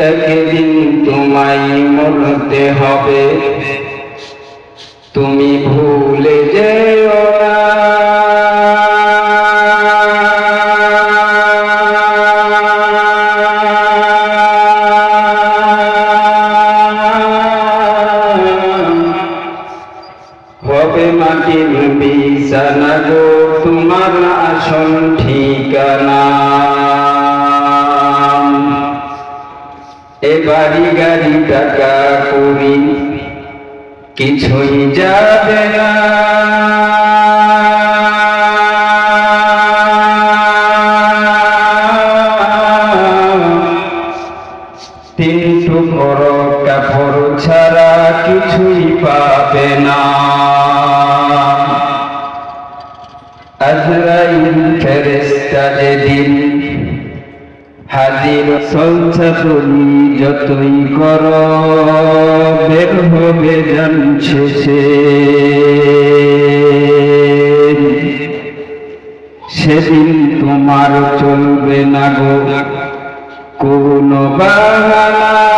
একদিন তোমায় মরতে হবে। তুমি ভুলে যেও বাড়ি টাকা করি কিছুই যাবে না। তিনটু বড় কাপড় ছাড়া কিছুই পাবে না। হাজির চলছে তুমি যতই কর, বের হবে জানছে সে সেদিন তোমার চলবে না গো, কোন বাহানা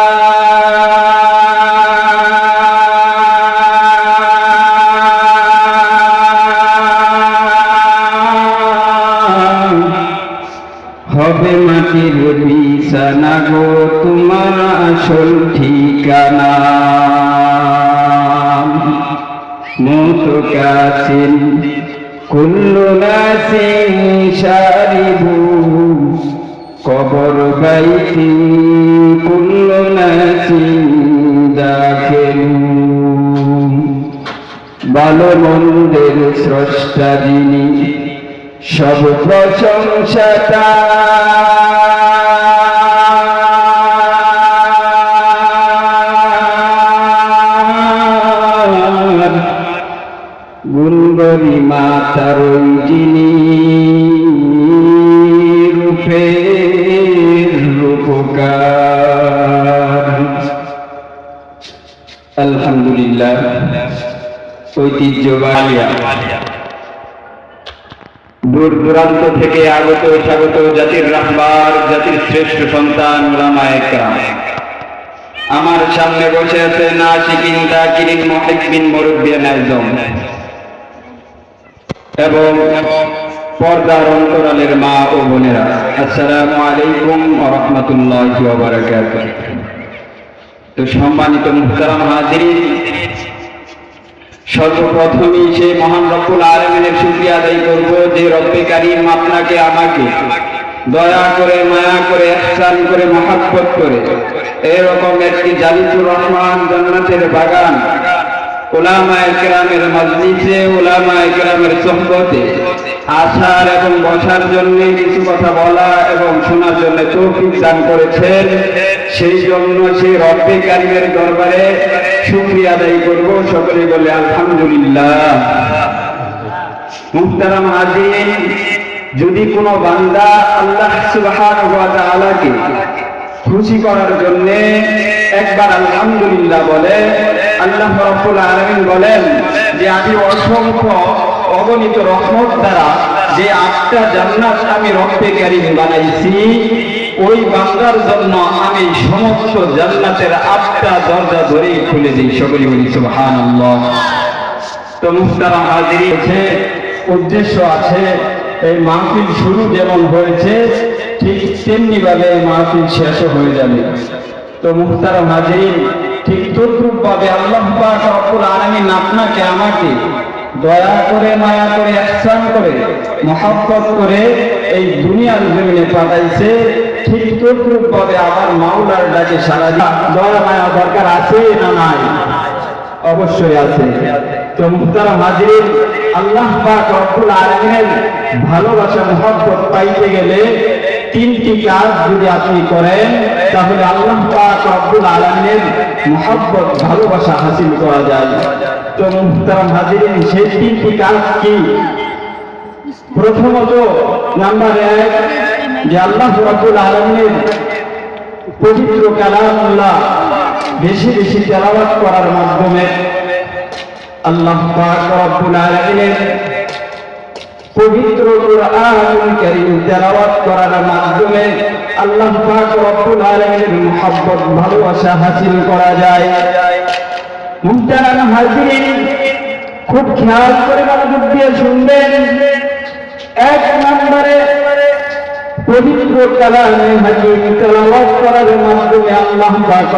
আসল ঠিকানা। মত কাছিন, কুল্লু নাসিন শারিবু, কবর বাইতি কুল্লু নাসিন দাখিলু। ভালো মন্দের স্রষ্টা যিনি, সব প্রশংসাটা মাতার ওই রূপে রূপকার। আলহামদুলিল্লাহ, ঐতিহ্যবাহী। দূর দূরান্ত থেকে আগত স্বাগত জাতির রাহবার, জাতির শ্রেষ্ঠ সন্তান ওলামায়ে আমার সামনে বসে আছে নাসিকিন, তাকিরিন মুহিব্বিন মুরব্বিয়ান আজম এবং পর্দার অন্তরালের মা ও বোনেরা, আসসালামু আলাইকুম রাহমাতুল্লাহি তো সম্মানিত মুহতারাম হাজিরিন, সর্বপ্রথমই সে মহান রব্বুল আলমিনের শুক্রিয়া আদায় করব যে রব্বে কারিম আপনাকে আমাকে দয়া করে, মায়া করে ihsan করে, মহাব্বত করে এরকম একটি জালিতুর রহমান জান্নাতের বাগান ওলামায়ে কেরামের মজলিসে ওলামায়ে কেরামের সোহবতে আসার এবং বসার জন্য কিছু কথা বলা এবং শোনার জন্য তৌফিক দান করেছেন। সেই জন্য সেই রব্বে দরবারে শুকরিয়া আদায় করব। সকলে বলে আলহামদুলিল্লাহ। মুহতারাম হাজির যদি কোনো বান্দা আল্লাহ সুবহানাহু ওয়া তাআলাকে খুশি করার জন্য একবার আলহামদুলিল্লাহ বলে, আল্লাহ রাব্বুল আলামিন বলেন যে আমি অসংখ্য অগণিত রহমত দ্বারা যে আটটা জান্নাত আমি রব্বে কারিম বানাইছি, ওই বান্দার জন্য আমি সমস্ত জান্নাতের আটটা দরজা ধরেই খুলে দিই সকলে বলি, সুবহানাল্লাহ। তো মুহতারাম হাজির উদ্দেশ্য আছে, এই মাহফিল শুরু যেমন হয়েছে ঠিক তেমনি ভাবে মাহফিল শেষ হয়ে যাবে। তো মুহতারাম হাজির ঠিক তদ্রুপ ভাবে আল্লাহ রব্বুল আলামিন আপনাকে আমাকে দয়া করে, মায়া করে ihsan করে, মহব্বত করে এই দুনিয়ার জমিনে পাঠাইছে। ঠিক তদ্রুপ ভাবে আমার মাওলার ডাকে সারা দিয়ে মায়া, দরকার আছে না নাই? অবশ্যই আছে। তো মুহতারা হাজির আল্লাহ পাক রব্বুল আলামিনের ভালোবাসা, মহব্বত পাইতে গেলে তিনটি কাজ যদি আপনি করেন, তাহলে আল্লাহ পাক রব্বুল আলামিনের মহব্বত, ভালোবাসা হাসিল করা যায়। তো মুহতারা হাজির সেই তিনটি কাজ কি? প্রথমত, নাম্বার এক, যে আল্লাহ রব্বুল আলামিনের পবিত্র কালামুল্লাহ বেশি বেশি তেলাওয়াত করার মাধ্যমে আল্লাহ পাক রব্বুল আলামিনের পবিত্র করার মাধ্যমে আল্লাহ মুহাব্বত, ভালোবাসা হাসিল করা যায়। মুহতারাম খুব খেয়াল করে মনোযোগ দিয়ে শুনবেন, এক নম্বরে পবিত্র কালামে হাকিম করার মাধ্যমে আল্লাহ পাক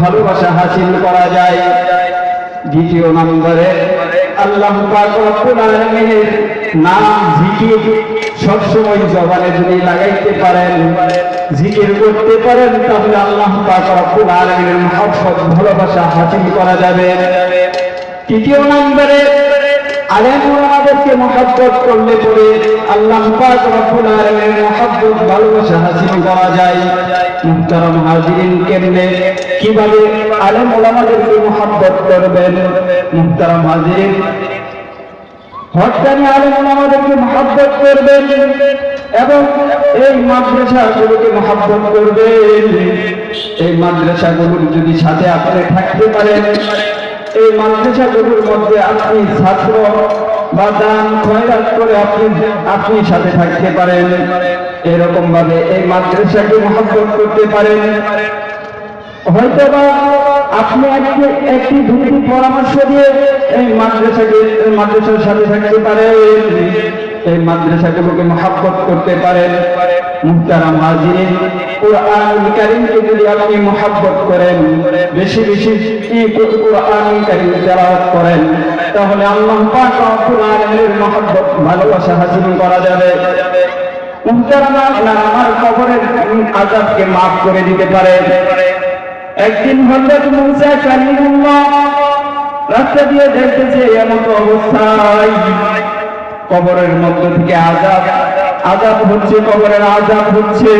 ভালোবাসা হাসিল করা যায়। দ্বিতীয় নম্বরে আল্লাহ নাম সবসময় জবানে যদি লাগাইতে পারেন, জিকির করতে পারেন, তাহলে আল্লাহ ভালোবাসা হাসিল করা যাবে। তৃতীয় নম্বরে আলেম আমাদেরকে মহাব্বত করলে পরে আল্লাহ পাক রব্বুল আলামিনের মহাব্বত, ভালোবাসা হাসিল করা যায়। মুহতারাম হাজিরিন, কেমনে? কীভাবে আলেম ওলামাদেরকে মহাব্বত করবেন? মুহতারাম হাজিরিন হকানি আলেম ওলামাদেরকে মহাব্বত করবেন এবং এই মাদ্রাসাগুলোকে মহাব্বত করবেন। এই মাদ্রাসাগুলোর যদি সাথে আপনি থাকতে পারেন এই মাদ্রাসাগুলোর মধ্যে আপনি ছাত্র বা দান খয়রাত করে আপনি আপনি সাথে থাকতে পারেন। এরকম ভাবে এই মাদ্রাসাকে মহাব্বত করতে পারেন। হয়তো বা আপনি একটি একটি, দুটি পরামর্শ দিয়ে এই মাদ্রাসাকে মাদ্রাসার সাথে থাকতে পারেন। এই মাদ্রাসাগুলোকে মহাব্বত করতে পারেন। মুহতারাম হাজিরিন ভালোবাসা হাসিল করা দিতে পারে। একদিন হযরত মুসা কালিমুল্লাহ রাস্তা দিয়ে দেখতেছে এমন অবস্থায় কবরের মধ্য থেকে আজাব আজাব হচ্ছে, কবরের আজাব হচ্ছে।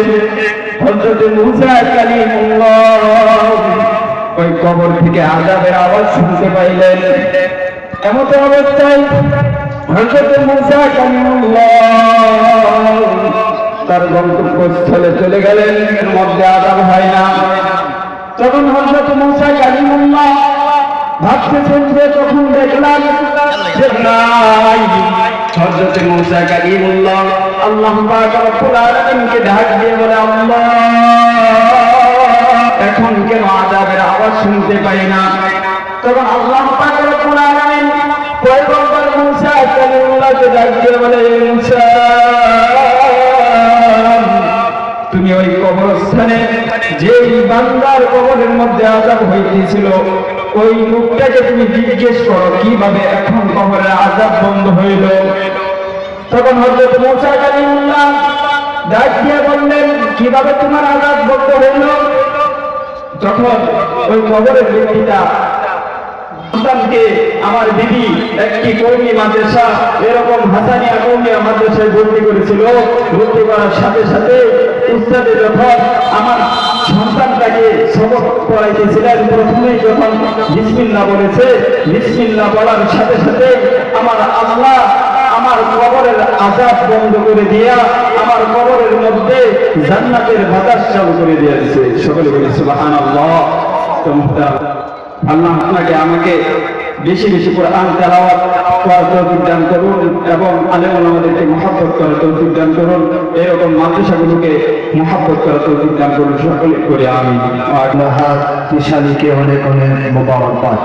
ওই কবর থেকে আজাবের আওয়াজ শুনতে পাইলেন। এমন অবস্থায় চলে গেলেন, এর মধ্যে আজাব হয় না। তখন হযরত মুসা কালিমুল্লাহ ভাবতেছেন যে তখন দেখলাম যে নাই কালিমুল্লাহ আল্লাহ আলামিনকে ডাক দিয়ে বলে, আল্লাহ, এখন কেন আযাবের আওয়াজ শুনতে পাই না? তখন আল্লাহ আলামিন পয়গম্বর মুসা কালিমুল্লাহকে ডাক দিয়ে বলে, মুসা, তুমি ওই কবরস্থানে যে বান্দার কবরের মধ্যে আজাব হইতেছিল, ওই লোকটাকে তুমি জিজ্ঞেস করো, কীভাবে এখন কবরের আজাব বন্ধ হইল? তখন হজরত মোসা কালিমুল্লাহ ডাক দিয়ে বললেন, কীভাবে তোমার আজাব বন্ধ হইল? তখন ওই কবরের ব্যক্তিটা আমার দিদি একটি কৌমি মাদ্রাসা, এরকম হাসানিয়া কৌমিয়া মাদ্রাসায় ভর্তি করেছিল। ভর্তি করার সাথে সাথে উস্তাদে যখন আমার সন্তানটাকে সবক পড়াইতেছিলেন প্রথমেই যখন বিসমিল্লাহ বলেছে, বিসমিল্লাহ বলার সাথে সাথে আমার আল্লাহ আমার কবরের আজাব বন্ধ করে দিয়া, আমার কবরের মধ্যে জান্নাতের বাতাস চালু করে দিয়েছে। সকলে বলে, সুবহানাল্লাহ। আল্লাহ আপনাকে, আমাকে বেশি বেশি কোরআন তেলাওয়াত করার তৌফিক দান করুন এবং আলেম আমাদেরকে মহাব্বত করার তৌফিক দান করুন। এরকম মাদ্রাসাগুলোকে মহাব্বত করার তৌফিক দান করুন। সকলে করে আমি আল্লাহ তিশালিকে অনেক অনেক মোবারকবাদ।